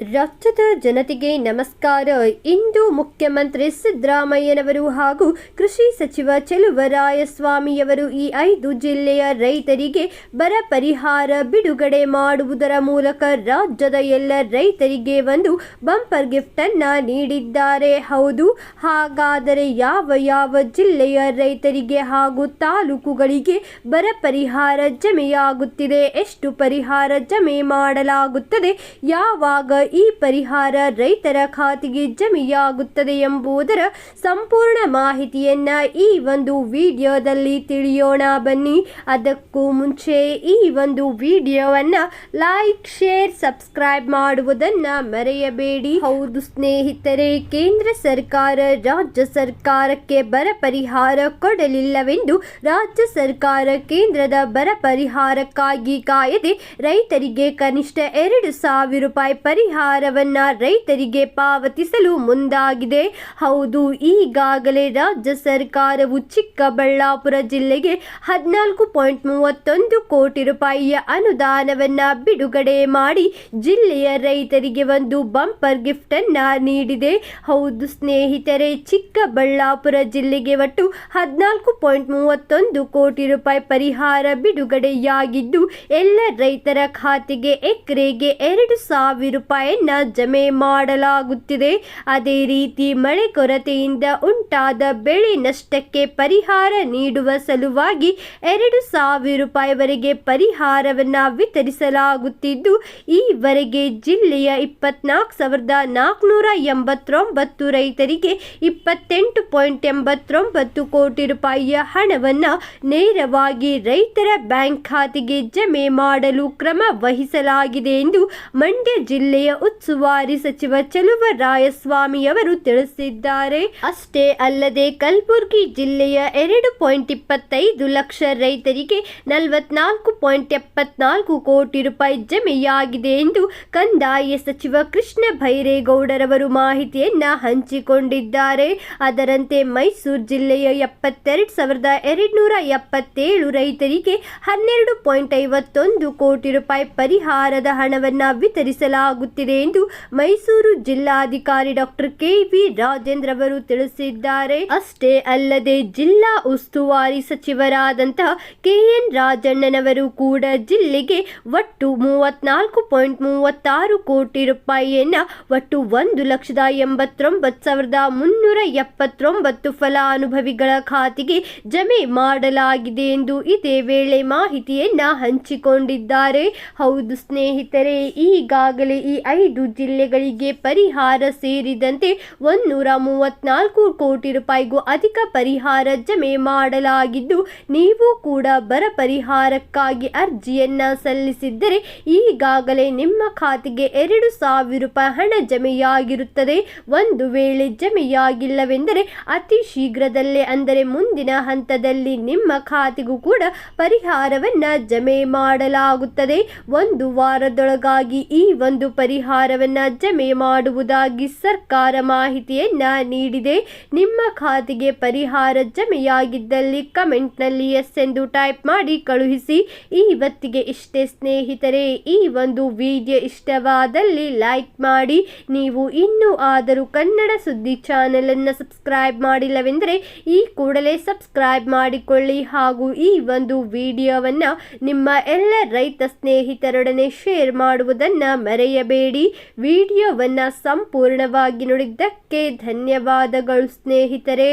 ರಾಜ್ಯದ ಜನತೆಗೆ ನಮಸ್ಕಾರ. ಇಂದು ಮುಖ್ಯಮಂತ್ರಿ ಸಿದ್ದರಾಮಯ್ಯನವರು ಹಾಗೂ ಕೃಷಿ ಸಚಿವ ಚೆಲುವರಾಯಸ್ವಾಮಿಯವರು ಈ ಐದು ಜಿಲ್ಲೆಯ ರೈತರಿಗೆ ಬರ ಪರಿಹಾರ ಬಿಡುಗಡೆ ಮಾಡುವುದರ ಮೂಲಕ ರಾಜ್ಯದ ಎಲ್ಲ ರೈತರಿಗೆ ಒಂದು ಬಂಪರ್ ಗಿಫ್ಟನ್ನು ನೀಡಿದ್ದಾರೆ. ಹೌದು, ಹಾಗಾದರೆ ಯಾವ ಯಾವ ಜಿಲ್ಲೆಯ ರೈತರಿಗೆ ಹಾಗೂ ತಾಲೂಕುಗಳಿಗೆ ಬರ ಪರಿಹಾರ ಜಮೆಯಾಗುತ್ತಿದೆ? ಎಷ್ಟು ಪರಿಹಾರ ಜಮೆ ಮಾಡಲಾಗುತ್ತದೆ? ಯಾವಾಗ ಈ ಪರಿಹಾರ ರೈತರ ಖಾತೆಗೆ ಜಮೆಯಾಗುತ್ತದೆ ಎಂಬುದರ ಸಂಪೂರ್ಣ ಮಾಹಿತಿಯನ್ನ ಈ ಒಂದು ವಿಡಿಯೋದಲ್ಲಿ ತಿಳಿಯೋಣ. ಬನ್ನಿ, ಅದಕ್ಕೂ ಮುಂಚೆ ಈ ಒಂದು ವಿಡಿಯೋವನ್ನ ಲೈಕ್ ಶೇರ್ ಸಬ್ಸ್ಕ್ರೈಬ್ ಮಾಡುವುದನ್ನ ಮರೆಯಬೇಡಿ. ಹೌದು ಸ್ನೇಹಿತರೆ, ಕೇಂದ್ರ ಸರ್ಕಾರ ರಾಜ್ಯ ಸರ್ಕಾರಕ್ಕೆ ಬರ ಪರಿಹಾರ ಕೊಡಲಿಲ್ಲವೆಂದು ರಾಜ್ಯ ಸರ್ಕಾರ ಕೇಂದ್ರದ ಬರ ಪರಿಹಾರಕ್ಕಾಗಿ ಕಾಯದೆ ರೈತರಿಗೆ ಕನಿಷ್ಠ ಎರಡು ಸಾವಿರ ರೂಪಾಯಿ ಪರಿಹಾರವನ್ನ ರೈತರಿಗೆ ಪಾವತಿಸಲು ಮುಂದಾಗಿದೆ. ಹೌದು, ಈಗಾಗಲೇ ರಾಜ್ಯ ಸರ್ಕಾರವು ಚಿಕ್ಕಬಳ್ಳಾಪುರ ಜಿಲ್ಲೆಗೆ ಹದಿನಾಲ್ಕು ಪಾಯಿಂಟ್ ಮೂವತ್ತೊಂದು ಕೋಟಿ ರೂಪಾಯಿಯ ಅನುದಾನವನ್ನ ಬಿಡುಗಡೆ ಮಾಡಿ ಜಿಲ್ಲೆಯ ರೈತರಿಗೆ ಒಂದು ಬಂಪರ್ ಗಿಫ್ಟ್ ಅನ್ನ ನೀಡಿದೆ. ಹೌದು, ಸ್ನೇಹಿತರೆ, ಚಿಕ್ಕಬಳ್ಳಾಪುರ ಜಿಲ್ಲೆಗೆ ಒಟ್ಟು ಹದಿನಾಲ್ಕು ಪಾಯಿಂಟ್ ಮೂವತ್ತೊಂದು ಕೋಟಿ ರೂಪಾಯಿ ಪರಿಹಾರ ಬಿಡುಗಡೆಯಾಗಿದ್ದು, ಎಲ್ಲ ರೈತರ ಖಾತೆಗೆ ಎಕರೆಗೆ ಎರಡು ಸಾವಿರ ರೂಪಾಯಿಯನ್ನ ಜಮೆ ಮಾಡಲಾಗುತ್ತಿದೆ. ಅದೇ ರೀತಿ ಮಳೆ ಕೊರತೆಯಿಂದ ಉಂಟಾದ ಬೆಳೆ ನಷ್ಟಕ್ಕೆ ಪರಿಹಾರ ನೀಡುವ ಸಲುವಾಗಿ ಎರಡು ಸಾವಿರ ರೂಪಾಯಿವರೆಗೆ ಪರಿಹಾರವನ್ನು ವಿತರಿಸಲಾಗುತ್ತಿದ್ದು, ಈವರೆಗೆ ಜಿಲ್ಲೆಯ ಇಪ್ಪತ್ನಾಲ್ಕು ಸಾವಿರದ ನಾಲ್ಕುನೂರ ಎಂಬತ್ತೊಂಬತ್ತು ರೈತರಿಗೆ ಇಪ್ಪತ್ತೆಂಟು ಪಾಯಿಂಟ್ ಎಂಬತ್ತೊಂಬತ್ತು ಕೋಟಿ ರೂಪಾಯಿಯ ಹಣವನ್ನು ನೇರವಾಗಿ ರೈತರ ಬ್ಯಾಂಕ್ ಖಾತೆಗೆ ಜಮೆ ಮಾಡಲು ಕ್ರಮ ವಹಿಸಲಾಗಿದೆ ಎಂದು ಮಂಡ್ಯ ಜಿಲ್ಲೆಯ ಉಸ್ತುವಾರಿ ಸಚಿವ ಚಲುವರಾಯಸ್ವಾಮಿಯವರು ತಿಳಿಸಿದ್ದಾರೆ. ಅಷ್ಟೇ ಅಲ್ಲದೆ ಕಲಬುರಗಿ ಜಿಲ್ಲೆಯ ಎರಡು ಪಾಯಿಂಟ್ ಇಪ್ಪತ್ತೈದು ಲಕ್ಷ ರೈತರಿಗೆ ನಲವತ್ನಾಲ್ಕು ಪಾಯಿಂಟ್ ಎಪ್ಪತ್ನಾಲ್ಕು ಕೋಟಿ ರೂಪಾಯಿ ಜಮೆಯಾಗಿದೆ ಎಂದು ಕಂದಾಯ ಸಚಿವ ಕೃಷ್ಣ ಭೈರೇಗೌಡರವರು ಮಾಹಿತಿಯನ್ನ ಹಂಚಿಕೊಂಡಿದ್ದಾರೆ. ಅದರಂತೆ ಮೈಸೂರು ಜಿಲ್ಲೆಯ ಎಪ್ಪತ್ತೆರಡು ಸಾವಿರದ ಎರಡುನೂರ ಎಪ್ಪತ್ತೇಳು ರೈತರಿಗೆ ಹನ್ನೆರಡು ಪಾಯಿಂಟ್ ಐವತ್ತೊಂದು ಕೋಟಿ ರೂಪಾಯಿ ಪರಿಹಾರದ ಹಣವನ್ನು ವಿತರಿಸಲಾಗುತ್ತಿದೆ. ಎಂದು ಮೈಸೂರು ಜಿಲ್ಲಾಧಿಕಾರಿ ಡಾಕ್ಟರ್ ಕೆ ವಿ ರಾಜೇಂದ್ರ ಅವರು ತಿಳಿಸಿದ್ದಾರೆ. ಅಷ್ಟೇ ಅಲ್ಲದೆ ಜಿಲ್ಲಾ ಉಸ್ತುವಾರಿ ಸಚಿವರಾದಂತಹ ಕೆಎನ್ ರಾಜಣ್ಣನವರು ಕೂಡ ಜಿಲ್ಲೆಗೆ ಒಟ್ಟು ಮೂವತ್ನಾಲ್ಕು ಪಾಯಿಂಟ್ ಮೂವತ್ತಾರು ಕೋಟಿ ರೂಪಾಯಿಯನ್ನ ಒಟ್ಟು ಒಂದು ಲಕ್ಷದ ಎಂಬತ್ತೊಂಬತ್ತು ಸಾವಿರದ ಮುನ್ನೂರ ಎಪ್ಪತ್ತೊಂಬತ್ತು ಫಲಾನುಭವಿಗಳ ಖಾತೆಗೆ ಜಮೆ ಮಾಡಲಾಗಿದೆ ಎಂದು ಇದೇ ವೇಳೆ ಮಾಹಿತಿಯನ್ನ ಹಂಚಿಕೊಂಡಿದ್ದಾರೆ. ಹೌದು ಸ್ನೇಹಿತರೆ, ಈಗಾಗಲೇ ಈ ಐದು ಜಿಲ್ಲೆಗಳಿಗೆ ಪರಿಹಾರ ಸೇರಿದಂತೆ ಒಂದೂರ ಮೂವತ್ನಾಲ್ಕು ಕೋಟಿ ರೂಪಾಯಿಗೂ ಅಧಿಕ ಪರಿಹಾರ ಜಮೆ ಮಾಡಲಾಗಿದ್ದು, ನೀವು ಕೂಡ ಬರ ಪರಿಹಾರಕ್ಕಾಗಿ ಅರ್ಜಿಯನ್ನ ಸಲ್ಲಿಸಿದ್ದರೆ ಈಗಾಗಲೇ ನಿಮ್ಮ ಖಾತೆಗೆ ಎರಡು ಸಾವಿರ ರೂಪಾಯಿ ಹಣ ಜಮೆಯಾಗಿರುತ್ತದೆ. ಒಂದು ವೇಳೆ ಜಮೆಯಾಗಿಲ್ಲವೆಂದರೆ ಅತಿ ಶೀಘ್ರದಲ್ಲೇ ಅಂದರೆ ಮುಂದಿನ ಹಂತದಲ್ಲಿ ನಿಮ್ಮ ಖಾತೆಗೂ ಕೂಡ ಪರಿಹಾರವನ್ನು ಜಮೆ ಮಾಡಲಾಗುತ್ತದೆ. ಒಂದು ವಾರದೊಳಗಾಗಿ ಈ ಒಂದು ಪರಿಹಾರವನ್ನ ಜಮೆ ಮಾಡುವುದಾಗಿ ಸರ್ಕಾರ ಮಾಹಿತಿಯನ್ನ ನೀಡಿದೆ. ನಿಮ್ಮ ಖಾತೆಗೆ ಪರಿಹಾರ ಜಮೆಯಾಗಿದ್ದಲ್ಲಿ ಕಮೆಂಟ್ನಲ್ಲಿ ಎಸ್ ಎಂದು ಟೈಪ್ ಮಾಡಿ ಕಳುಹಿಸಿ. ಇವತ್ತಿಗೆ ಇಷ್ಟೇ ಸ್ನೇಹಿತರೆ, ಈ ಒಂದು ವಿಡಿಯೋ ಇಷ್ಟವಾದಲ್ಲಿ ಲೈಕ್ ಮಾಡಿ. ನೀವು ಇನ್ನೂ ಆದರೂ ಕನ್ನಡ ಸುದ್ದಿ ಚಾನೆಲ್ ಅನ್ನು ಸಬ್ಸ್ಕ್ರೈಬ್ ಮಾಡಿಲ್ಲವೆಂದರೆ ಈ ಕೂಡಲೇ ಸಬ್ಸ್ಕ್ರೈಬ್ ಮಾಡಿಕೊಳ್ಳಿ ಹಾಗೂ ಈ ಒಂದು ವಿಡಿಯೋವನ್ನು ನಿಮ್ಮ ಎಲ್ಲ ರೈತ ಸ್ನೇಹಿತರೊಡನೆ ಶೇರ್ ಮಾಡುವುದನ್ನು ಮರೆಯಬೇಡಿ ವಿಡಿಯೋವನ್ನು ಸಂಪೂರ್ಣವಾಗಿ ನೋಡಿದ್ದಕ್ಕೆ ಧನ್ಯವಾದಗಳು ಸ್ನೇಹಿತರೆ.